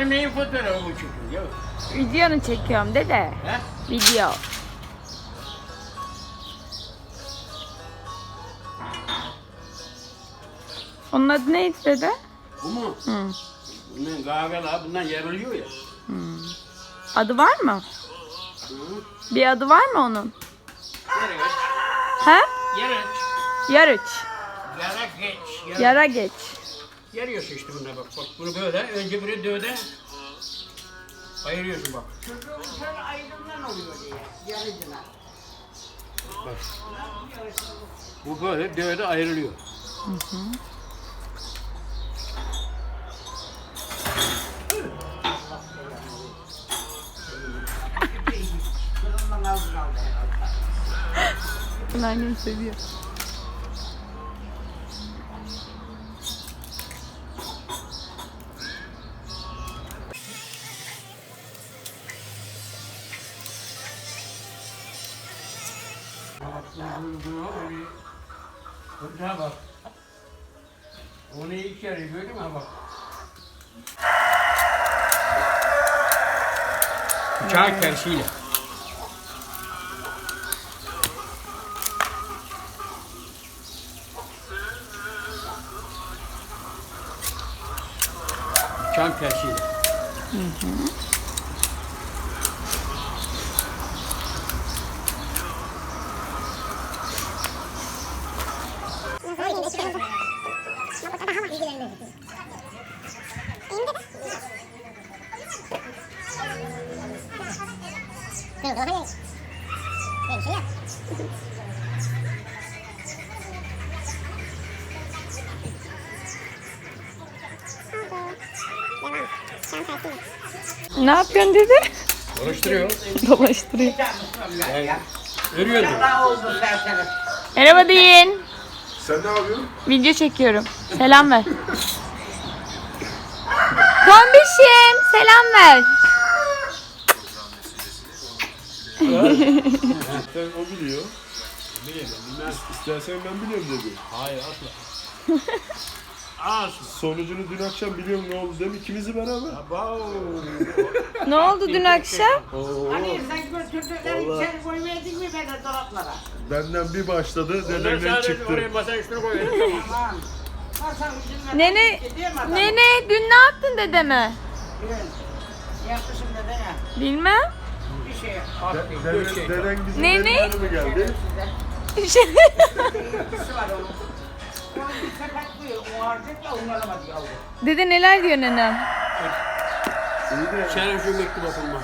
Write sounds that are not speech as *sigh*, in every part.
Benim neyin fotoğrafımı çekiyorsun ya? Videonu çekiyorum dede. He? Video. Onun adı neydi dede? Bu mu? Hı. Bundan gagalar bundan yarılıyor ya. Adı var mı? Hı? Bir adı var mı onun? Geç. He? Geç. Yarıç. Yara geç. Yara. Yara geç. Yarıyorsun işte buna bak. Bak bunu böyle. Önce bunu dövde. Ayırıyorsun bak. Çocuğun şöyle ayrımdan oluyor diye. Yarıcılar. Bak. Bu böyle dövde ayrılıyor. Bunu annem seviyor. Bıçağın tersiyle. Bıçağın tersiyle. Ne yapıyorsun dede? Karıştırıyor. Dolaştırıyor. Örüyordu. Merhaba deyin. Sen ne yapıyorsun? Video çekiyorum. Selam ver. Tombişim selam ver. Sen o biliyor. Biliyorum, bilmez. İstersen ben biliyorum dedi. Hayır asla. *laughs* Asla. Sonucunu dün akşam biliyorum ne oldu değil mi? İkimizi beraber. Ne oldu dün akşam? Oo, Hani sen böyle çocukları içeri koymayadın mı böyle dolaplara? benden bir başladı, dedemden sadece çıktı. oraya masanın üstüne koyuyorsun tamam. Aman. Masanın üstüne Nene, Gidiyor mu adam? nene dün ne yaptın dedeme? Ne yapmışım dede ya? Bilmem. Bir şey. De- Attı, deden, bir şey. deden bizim Ne, benim ne? yanıma geldi. Şey- Birisi var onun. Dede neler diyor nenem? İyi de Senin şu mektup okunmaz.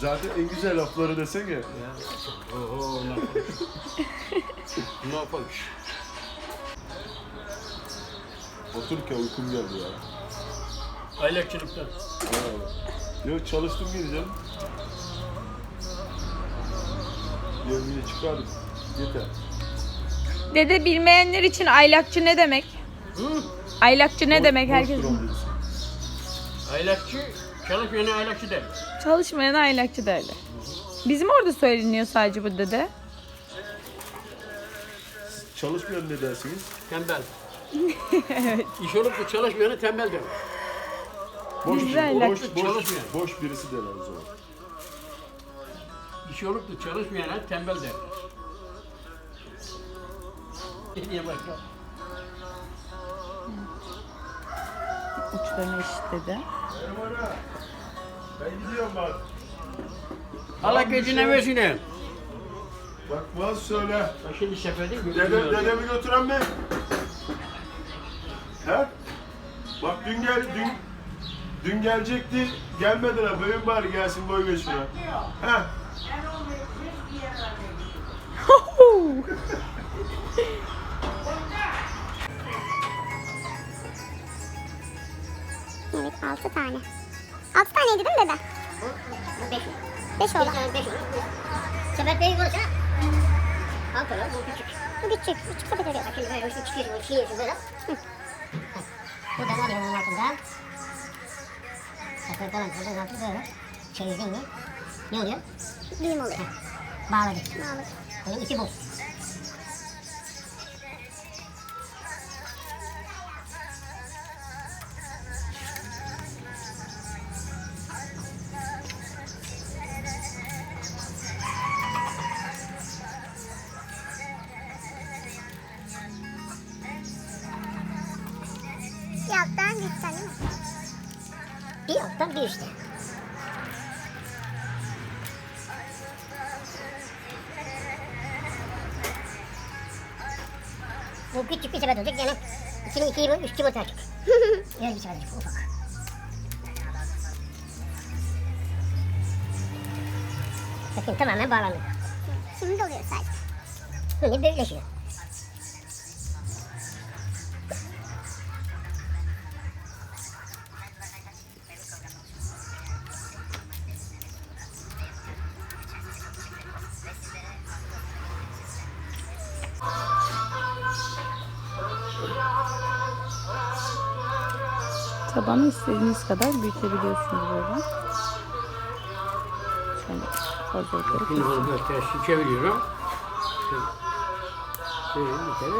zaten en güzel lafları desene. Oho ne yapalım. Ne yapalım? Otururken uykum geldi ya. Aylakçılıktan. Ha. Yok çalıştım gideceğim. Yemeği çıkardım. Yeter. Dede bilmeyenler için aylakçı ne demek? Hı? Aylakçı ne Boş- demek boş herkes? duran birisi. Aylakçı, çalışmayana aylakçı der. Çalışmayan aylakçı derler. Bizim orada söyleniyor sadece bu dede. Çalışmayan ne dersiniz? Tembel. *laughs* İş olup da çalışmayana tembel der. Boş, de boş, aylakçı boş, çalışmayan. boş birisi derler o zaman. İş olup da çalışmayana tembel der. Ne diye başka? Uçlarını eşit dede. Ben gidiyorum bak. Allah gözüne versin. Bakmaz söyle. Bak şimdi Dedem, görüyorum. dedemi götüren mi? He? Bak dün gel dün dün gelecekti. Gelmediler. Bugün bari gelsin boy geçmeye. He? *laughs* Evet, altı tane. Altı taneydi değil mi dede? Beş. Beş oldu. Bir beş olur. Sepet büyük olursa alt olur, bu küçük. Bu küçük. Küçük sepet oluyor. Bak şimdi böyle üstü çıkıyorsun, çiğiyorsun böyle. Bu da alıyorum onun altından. Sepet falan buradan altı böyle. Çevirdin mi? Ne oluyor? Düğüm oluyor. Bağladık. Bağlı. Bunun içi bu. Gidiyor işte. Bu küçük bir sepet olacak yani. İçine iki yıl, üç yumurta açık. Öyle bir sepet olacak ufak. Bakın tamamen bağlandı. Şimdi doluyor sadece. Şimdi birleşiyor. Tabanı istediğiniz kadar büyütebiliyorsunuz böyle. Şöyle fazla yukarı Şimdi onu böyle tersi çeviriyorum. Şöyle- bir kere.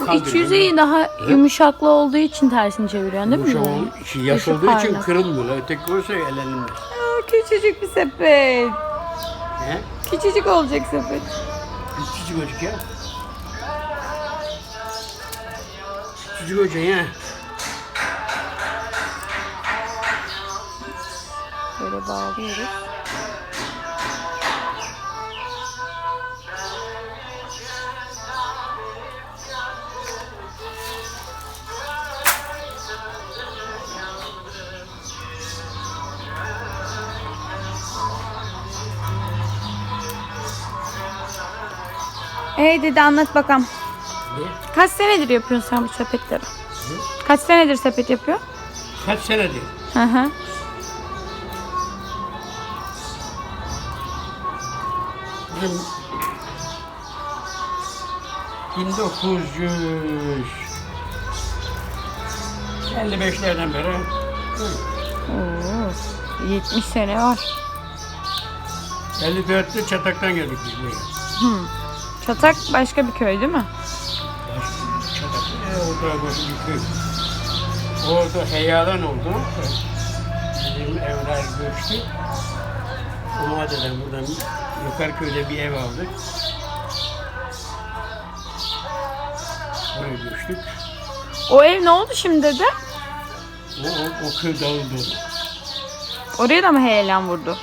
Bu iç Kaldırıyorum. yüzeyi daha yumuşaklı olduğu için tersini çeviriyorsun değil mi? Yumuşak olduğu için, yaş olduğu için parlak. kırılmıyor. Öteki olursa elenilmez. Aa, küçücük bir sepet. He? Küçücük olacak sepet. Küçücük olacak ya. Küçücük olacak ya. Bağlıyoruz. Hey dede anlat bakalım. Ne? Kaç senedir yapıyorsun sen bu sepetleri? Kaç senedir sepet yapıyor? Kaç senedir? Hı hı. Bizim 1955'lerden beri Oo, 70 sene var. 54'te Çatak'tan geldik biz buraya. Hı. Çatak başka bir köy değil mi? Çatak. E, orada böyle bir köy. Orada heyalan oldu. Bizim evler göçtü. O maddeden buradan yukarı köyde bir ev aldık. Oraya göçtük. O ev ne oldu şimdi dede? O, o, o köy dağıldı. Oraya da mı heyelan vurdu?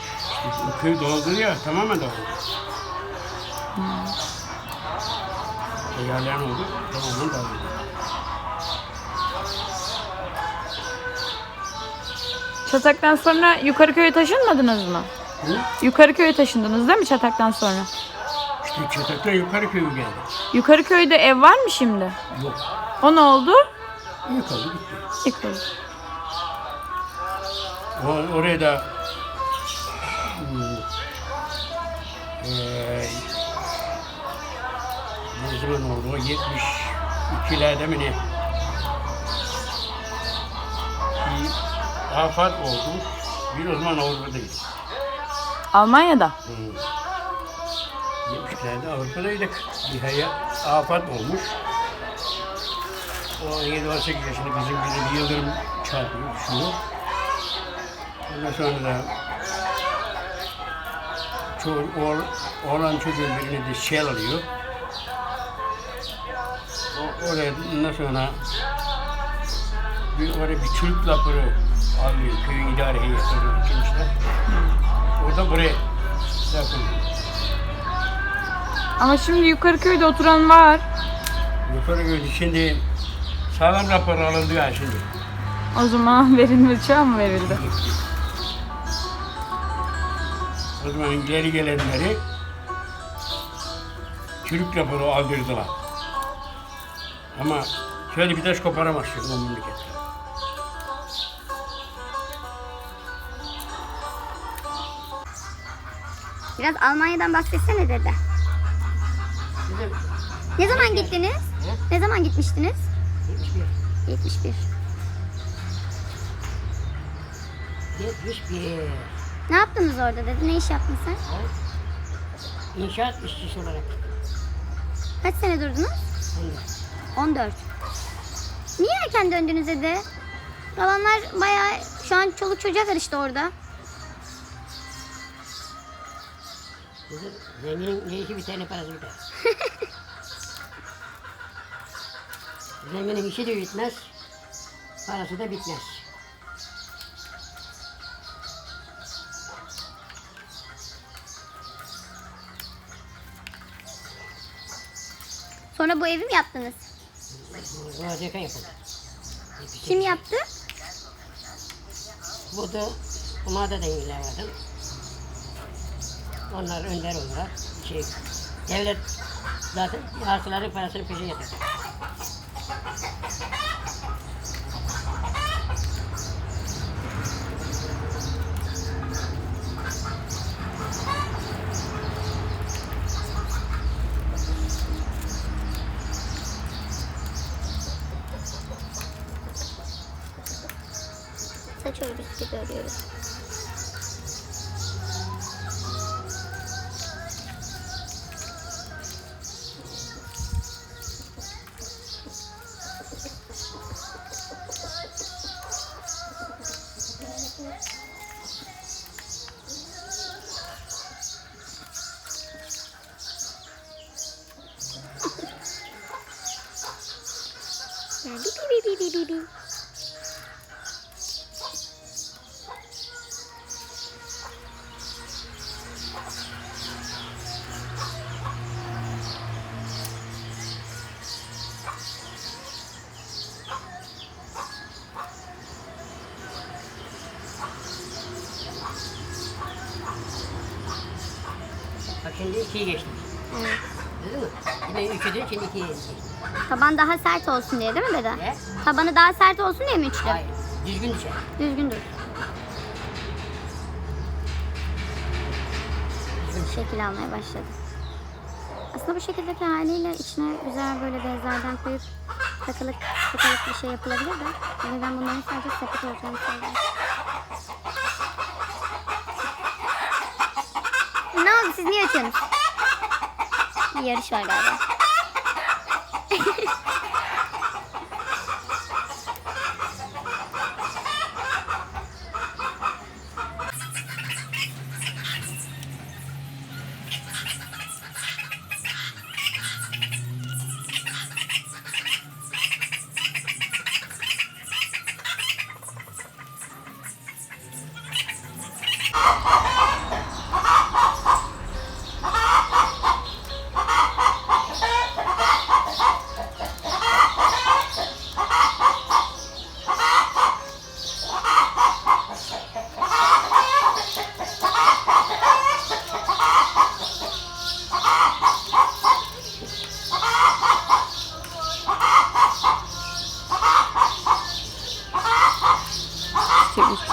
O köy dağıldı ya tamamen dağıldı. Heyalan oldu tamamen dağıldı. Çataktan sonra yukarı köye taşınmadınız mı? Hı? Yukarı köye taşındınız değil mi Çatak'tan sonra? İşte Çatak'tan yukarı köyü geldi. Yukarı köyde ev var mı şimdi? Yok. O ne oldu? Yıkıldı gitti. Yıkıldı. O, oraya da hmm, eee ne zaman oldu o 72'lerde mi ne? Bir afet oldu. Bir o zaman Avrupa'dayız. Almanya'da. Hmm. 70'lerde Avrupa'daydık. Bir hayat afet olmuş. O 17-18 yaşında bizim bize bir yıldırım çarpıyor, düşüyor. Ondan sonra da çoğu, oğlan, çocuğun birini de şel alıyor. O, oraya ondan sonra bir, oraya bir çürük lapırı alıyor köyün idare heyetleri kimse. Orada buraya. Ama şimdi yukarı köyde oturan var. Yukarı gördü şimdi sağlam rapor alındı ya şimdi. O zaman *laughs* verilme uçağı mı verildi? O zaman ileri gelenleri çürük raporu aldırdılar. Ama şöyle bir taş koparamazsın o memlekette. Biraz Almanya'dan bahsetsene dede. Ne zaman gittiniz? Ne zaman gitmiştiniz? 71. 71. Ne yaptınız orada dedi? Ne iş yaptın sen? İnşaat işçisi olarak. Kaç sene durdunuz? 14. Niye erken döndünüz dede? Babamlar bayağı şu an çoluk çocuğa karıştı orada. Bizim zenginin ne bir tane parası biter. Zenginin işi de bitmez, parası da bitmez. Sonra bu evi mi yaptınız? Vaziyete yapıldı. Kim yaptı? Bu Burada Kumada da vardı. Onlar önder olarak şey, devlet zaten arsaların parasını peşin getirdi. Saç örgüsü gibi şimdi ikiyi geçtik. Evet. Değil mi? Yine üçüdü, şimdi ikiye geçtik. Taban daha sert olsun diye değil mi dede? Ne? Tabanı daha sert olsun diye mi üçlü? Hayır, düzgün düşer. Düzgün dur. Şekil almaya başladı. Aslında bu şekildeki haliyle içine güzel böyle bezlerden koyup takılık takılık bir şey yapılabilir de. Yani ben bunların sadece sepet olacağını söylüyorum. Ne oldu siz niye açıyorsunuz? Bir yarış var galiba. *laughs*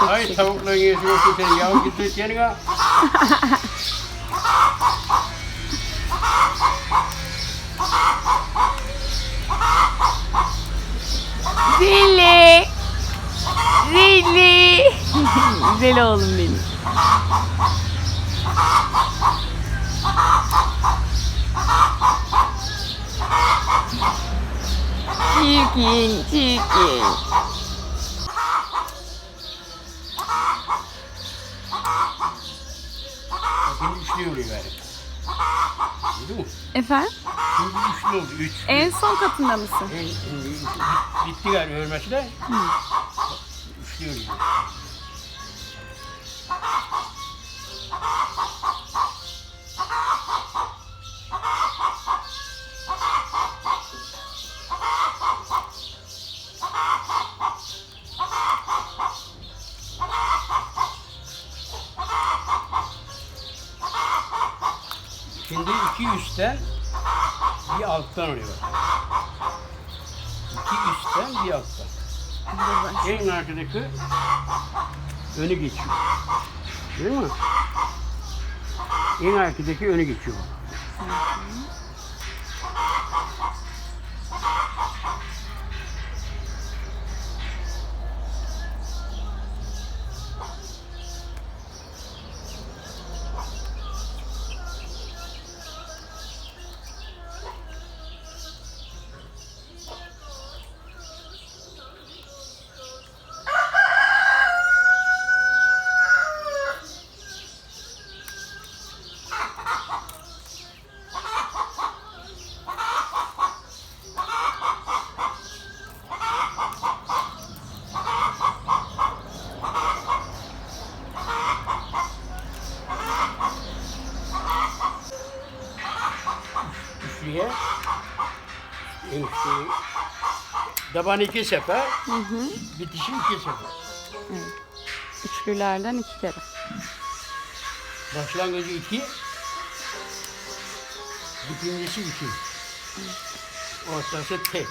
Ay tavukla geçiyorsun sen yav git yerine. Zilli. Zilli. Güzel oğlum benim. Çirkin, çirkin. Şimdi üçlü oluyor galiba. Değil mi? Efendim? Şimdi üçlü oldu. Üç. En son katında mısın? En, bitti galiba örmesi de. Üçlü oluyor. Şimdi alttan oluyor. İki üstten bir alttan. En arkadaki önü geçiyor. Değil mi? En arkadaki önü geçiyor. Üçlüye enişteyi. Taban iki sefer, bitişi iki sefer. Üçlülerden iki kere. Başlangıcı iki, bitincisi iki. Ortası tek.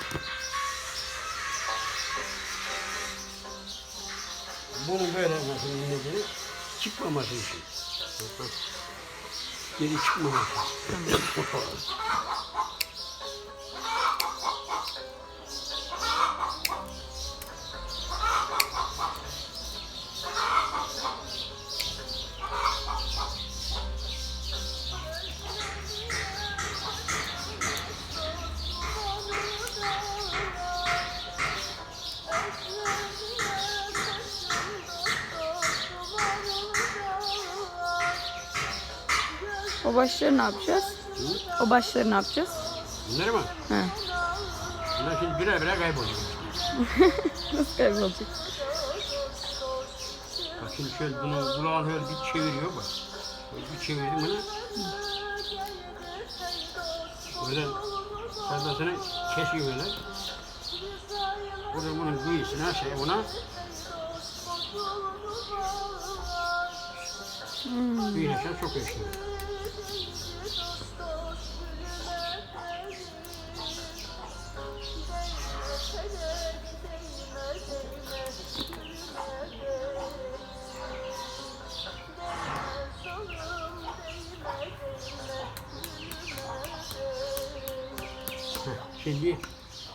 Bunu böyle nasıl nedeni çıkmaması için. Geri çıkmaması. *laughs* O başları ne yapacağız? O başları ne yapacağız? Bunlar mı? He. Bunlar şimdi birer birer kaybolacak. *laughs* Nasıl kaybolacak? Bak şimdi şöyle bunu kulağın öyle bir çeviriyor bak. Böyle bir çevirdim bunu. Böyle fazlasını kesiyor böyle. Burada bunun kıyısına şey buna Kıyılaşan çok yaşıyor.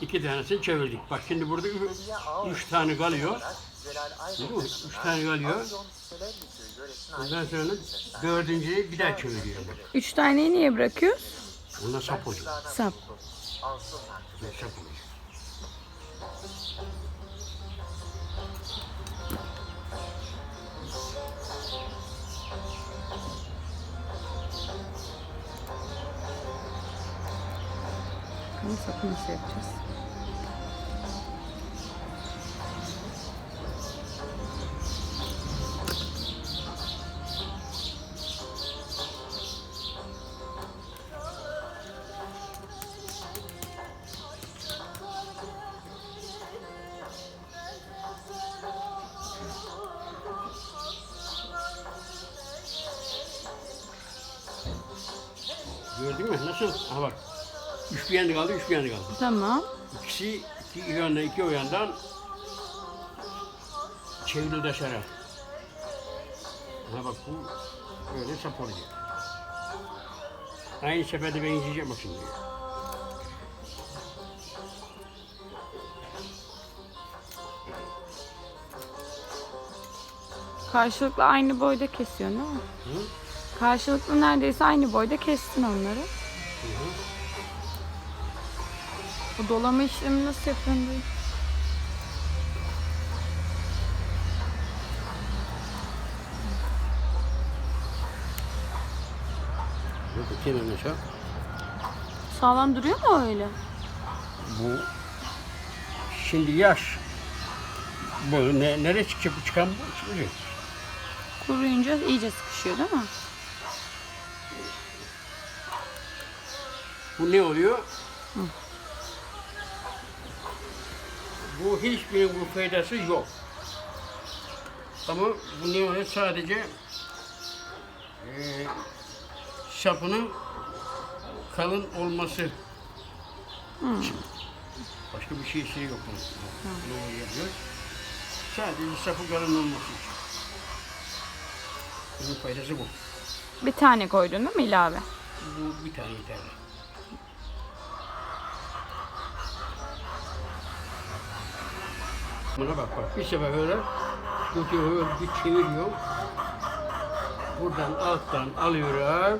İki tanesini çevirdik. Bak şimdi burada ü- üç tane kalıyor. Mi? Üç tane kalıyor. Ondan sonra dördüncüyü bir daha çeviriyor. Üç taneyi niye bırakıyoruz? Ona sap oluyor. Sap. Ne sap oluyor. Nasıl yapacağız? Yanda kaldı, üç yanda kaldı. Tamam. İkisi iki yandan, iki o yandan çevrildi aşağı. Ha bak bu böyle sap oluyor. Aynı seferde ben izleyeceğim bak şimdi. Karşılıklı aynı boyda kesiyorsun değil mi? Karşılıklı neredeyse aynı boyda kestin onları. O dolama işlemi nasıl yapıyorsun? Yok kenarına aşağı. Sağlam duruyor mu öyle? Bu şimdi yaş bu ne, nereye çıkacak bu çıkan bu çıkacak. Kuruyunca iyice sıkışıyor değil mi? Bu ne oluyor? Bu hiçbir faydası yok. Ama bu ne? Sadece eee sapının kalın olması için. Başka bir şey şey yok bunun. Ne oluyor? Sadece sapı kalın olması için. Bunun faydası bu. Bir tane koydun değil mi ilave? Bu bir tane yeterli. Buna bak bak bir sefer böyle tutuyor böyle bir çeviriyor. Buradan alttan alıyor.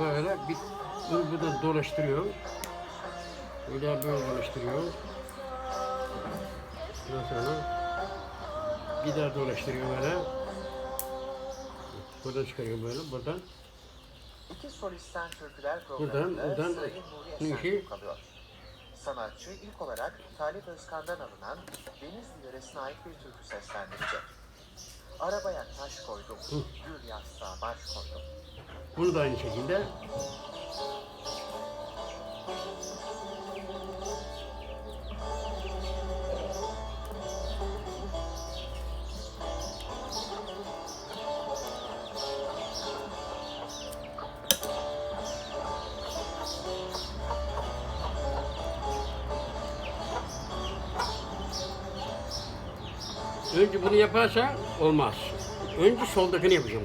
Böyle bir bunu buradan dolaştırıyor. Böyle böyle dolaştırıyor. Ondan sonra bir daha dolaştırıyor böyle. Buradan çıkarıyor böyle buradan. İki solisten türküler Buradan- programında buradan Sayın Nuri. Esen'de kalıyor. Sanatçı ilk olarak Talip Özkan'dan alınan Denizli yöresine ait bir türkü seslendirecek. Arabaya taş koydum, gül yastığa baş koydum. Bunu da aynı şekilde Önce bunu yaparsan olmaz. Önce soldakini yapacağım.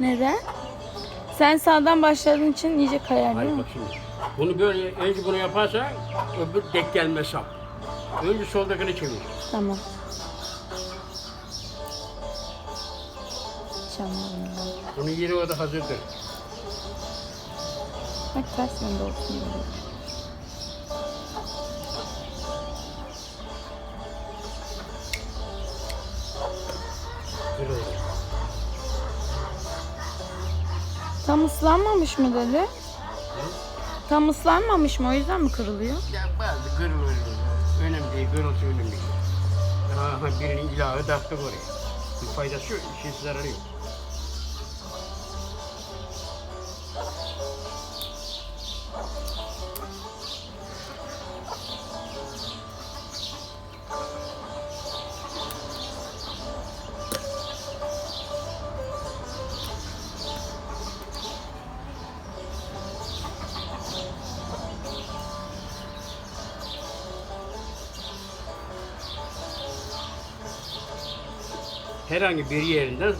Neden? Sen sağdan başladığın için iyice kayar değil Hayır mi? bak şimdi. Bunu böyle önce bunu yaparsan öbür dek gelmez sap. Önce soldakini çevir. Tamam. Çamurum. Bunun yeri orada hazırdır. Bak ters yönde olsun böyle. Öyle. Tam ıslanmamış mı dedi? Tam ıslanmamış mı? O yüzden mi kırılıyor? Ya bazı kırılır. Önemli değil, kırılsa önemli. Aha birinin ilahı taktık oraya. Bir faydası yok, bir şey zararı yok. Herhangi bir yerinden